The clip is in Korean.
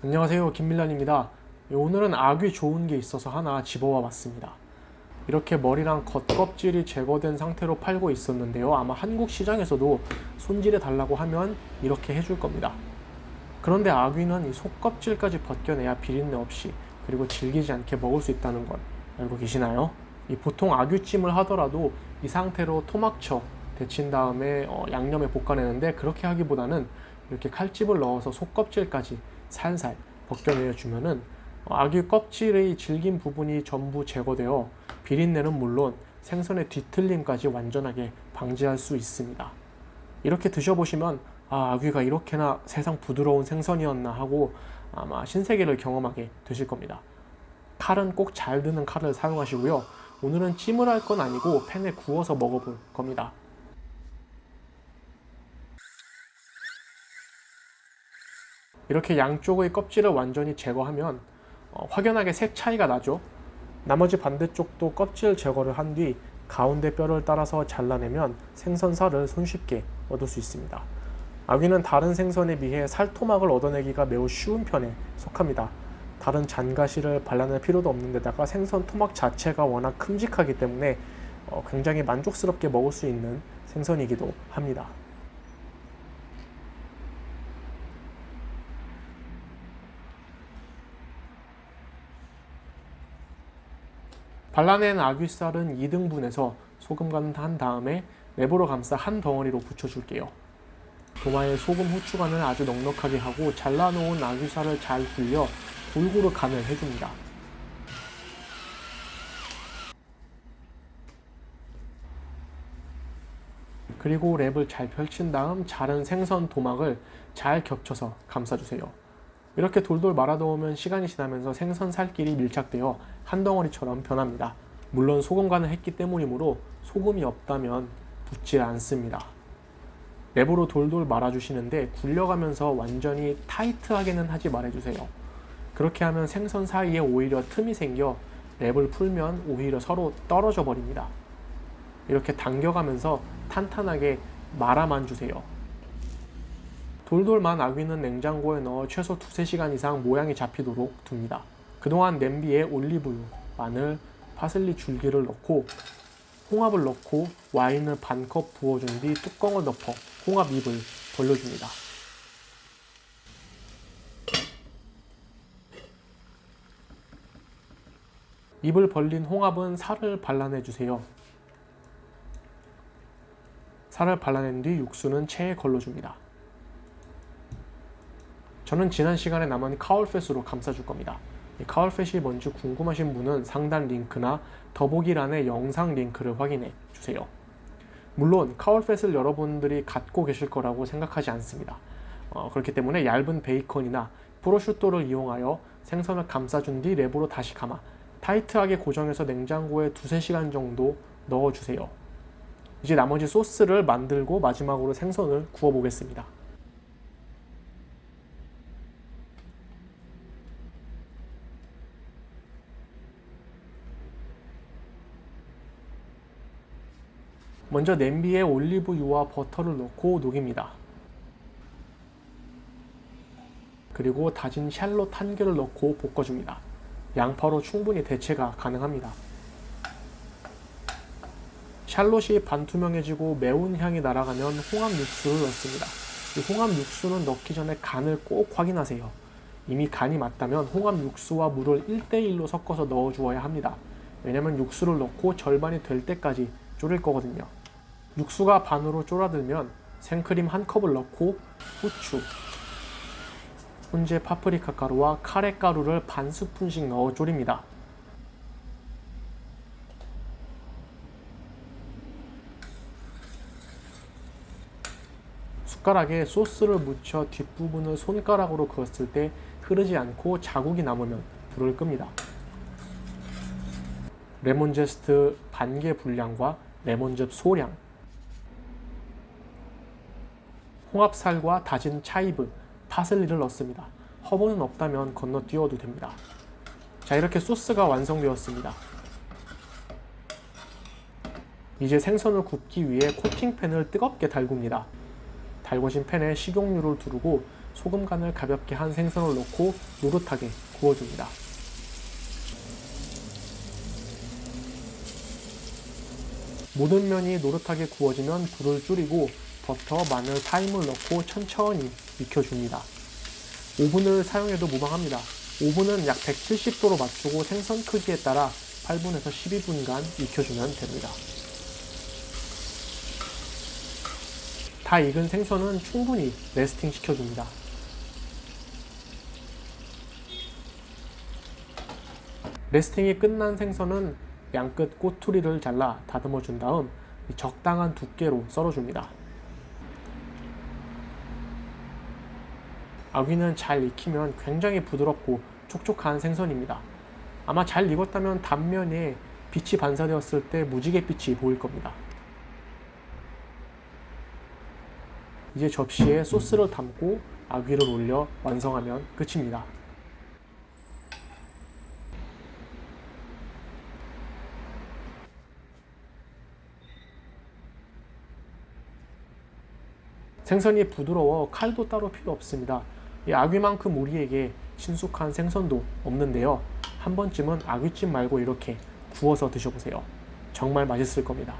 안녕하세요 김밀란입니다. 오늘은 악이 좋은 게 있어서 하나 집어와 봤습니다. 이렇게 머리랑 겉껍질이 제거된 상태로 팔고 있었는데요. 아마 한국 시장에서도 손질해 달라고 하면 이렇게 해줄 겁니다. 그런데 아귀는 이 속껍질까지 벗겨내야 비린내 없이 그리고 질기지 않게 먹을 수 있다는 걸 알고 계시나요? 이 보통 아귀찜을 하더라도 이 상태로 토막쳐 데친 다음에 어, 양념에 볶아내는데 그렇게 하기보다는 이렇게 칼집을 넣어서 속껍질까지 살살 벗겨내 주면은 어, 아귀 껍질의 질긴 부분이 전부 제거되어 비린내는 물론 생선의 뒤틀림까지 완전하게 방지할 수 있습니다. 이렇게 드셔보시면 아, 아귀가 이렇게나 세상 부드러운 생선이었나 하고 아마 신세계를 경험하게 되실 겁니다. 칼은 꼭 잘 드는 칼을 사용하시고요. 오늘은 찜을 할 건 아니고 팬에 구워서 먹어볼 겁니다. 이렇게 양쪽의 껍질을 완전히 제거하면 어, 확연하게 색 차이가 나죠. 나머지 반대쪽도 껍질 제거를 한 뒤 가운데 뼈를 따라서 잘라내면 생선살을 손쉽게 얻을 수 있습니다. 아귀는 다른 생선에 비해 살토막을 얻어내기가 매우 쉬운 편에 속합니다. 다른 잔가시를 발라낼 필요도 없는 데다가 생선 토막 자체가 워낙 큼직하기 때문에 어, 굉장히 만족스럽게 먹을 수 있는 생선이기도 합니다. 발라낸 아귀살은 2등분해서 소금간 한 다음에 랩으로 감싸 한 덩어리로 붙여줄게요. 도마에 소금 후추간을 아주 넉넉하게 하고 잘라놓은 아귀살을 잘 굴려 골고루 간을 해줍니다. 그리고 랩을 잘 펼친 다음 자른 생선 도막을 잘 겹쳐서 감싸주세요. 이렇게 돌돌 말아놓으면 시간이 지나면서 생선 살끼리 밀착되어 한 덩어리처럼 변합니다. 물론 소금간을 했기 때문이므로 소금이 없다면 붙지 않습니다. 랩으로 돌돌 말아주시는데 굴려가면서 완전히 타이트하게는 하지 말아주세요. 그렇게 하면 생선 사이에 오히려 틈이 생겨 랩을 풀면 오히려 서로 떨어져 버립니다. 이렇게 당겨가면서 탄탄하게 말아만 주세요. 돌돌만 아귀는 냉장고에 넣어 최소 두세 시간 이상 모양이 잡히도록 둡니다. 그동안 냄비에 올리브유, 마늘, 파슬리 줄기를 넣고 홍합을 넣고 와인을 반 컵 부어준 뒤 뚜껑을 덮어 홍합 잎을 벌려줍니다. 입을 벌린 홍합은 살을 발라내 주세요. 살을 발라낸 뒤 육수는 체에 걸러줍니다. 저는 지난 시간에 남은 카울팻으로 감싸줄 겁니다. 이 카울팻이 뭔지 궁금하신 분은 상단 링크나 더보기란의 영상 링크를 확인해 주세요. 물론 카울팻을 여러분들이 갖고 계실 거라고 생각하지 않습니다. 어, 그렇기 때문에 얇은 베이컨이나 프로슈토를 이용하여 생선을 감싸준 뒤 랩으로 다시 감아 타이트하게 고정해서 냉장고에 두세 시간 정도 넣어주세요. 이제 나머지 소스를 만들고 마지막으로 생선을 구워 보겠습니다. 먼저 냄비에 올리브유와 버터를 넣고 녹입니다. 그리고 다진 샬롯 한 개를 넣고 볶아줍니다. 양파로 충분히 대체가 가능합니다. 샬롯이 반투명해지고 매운 향이 날아가면 홍합 육수를 넣습니다. 이 홍합 육수는 넣기 전에 간을 꼭 확인하세요. 이미 간이 맞다면 홍합 육수와 물을 1대1로 섞어서 넣어 주어야 합니다. 왜냐면 육수를 넣고 절반이 될 때까지 졸일 거거든요. 육수가 반으로 졸아들면 생크림 한 컵을 넣고 후추, 훈제 파프리카 가루와 카레 가루를 반 스푼씩 넣어 졸입니다. 숟가락에 소스를 묻혀 뒷부분을 손가락으로 그었을 때 흐르지 않고 자국이 남으면 불을 끕니다. 레몬 제스트 반 개 분량과 레몬즙 소량, 홍합살과 다진 차이브, 파슬리를 넣습니다. 허브는 없다면 건너뛰어도 됩니다. 자, 이렇게 소스가 완성되었습니다. 이제 생선을 굽기 위해 코팅팬을 뜨겁게 달굽니다. 달궈진 팬에 식용유를 두르고 소금 간을 가볍게 한 생선을 넣고 노릇하게 구워줍니다. 모든 면이 노릇하게 구워지면 불을 줄이고 버터, 마늘, 타임을 넣고 천천히 익혀줍니다. 오븐을 사용해도 무방합니다. 오븐은 약 170도로 맞추고 생선 크기에 따라 8분에서 12분간 익혀주면 됩니다. 다 익은 생선은 충분히 레스팅 시켜줍니다. 레스팅이 끝난 생선은 양끝 꼬투리를 잘라 다듬어 준 다음 적당한 두께로 썰어줍니다. 아귀는 잘 익히면 굉장히 부드럽고 촉촉한 생선입니다. 아마 잘 익었다면 단면에 빛이 반사되었을 때 무지개 빛이 보일 겁니다. 이제 접시에 소스를 담고 아귀를 올려 완성하면 끝입니다. 생선이 부드러워 칼도 따로 필요 없습니다. 이 아귀만큼 우리에게 친숙한 생선도 없는데요. 한 번쯤은 아귀찜 말고 이렇게 구워서 드셔보세요. 정말 맛있을 겁니다.